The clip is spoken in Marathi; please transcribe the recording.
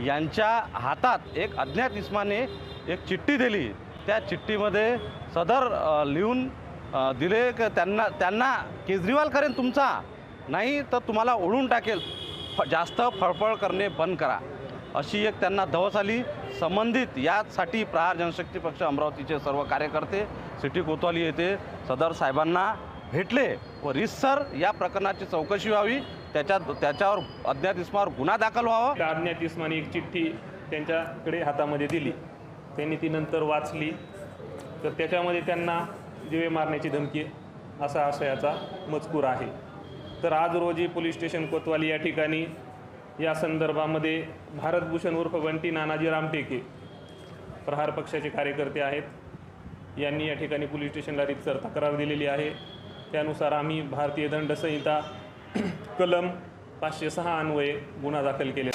यांच्या हातात एक अज्ञात इस्माने एक चिठ्ठी दिली. त्या चिठ्ठीमध्ये सदर लिहून दिले की त्यांना त्यांना केजरीवाल करेन तुमचा. नाही तर तुम्हाला ओढून टाकेल. फ जास्त फळफळ करणे बंद करा. अशी एक त्यांना धवस आली. संबंधित यासाठी प्रहार जनशक्ती पक्ष अमरावतीचे सर्व कार्यकर्ते सिटी कोतवाली येथे सदर साहेबांना भेटले व रितसर या प्रकरणाची चौकशी व्हावी त्याच्यात त्याच्यावर अज्ञात इस्मावर गुन्हा दाखल व्हावा. त्या अज्ञात इस्माने एक चिठ्ठी त्यांच्याकडे हातामध्ये दिली. त्यांनी ती नंतर वाचली. तर त्याच्यामध्ये त्यांना दिवे मारण्याची धमकी असा आशयाचा मजकूर आहे. तर आज रोजी पोलीस स्टेशन कोतवाली या ठिकाणी या संदर्भामध्ये भारतभूषण उर्फ बंटी नानाजी रामटेके प्रहार पक्षाचे कार्यकर्ते आहेत. यांनी या ठिकाणी पोलीस स्टेशनला रितसर तक्रार दिलेली आहे. त्यानुसार आम्ही भारतीय दंड संहिता कलम पाचशे सहा अन्वये गुन्हा दाखल केले.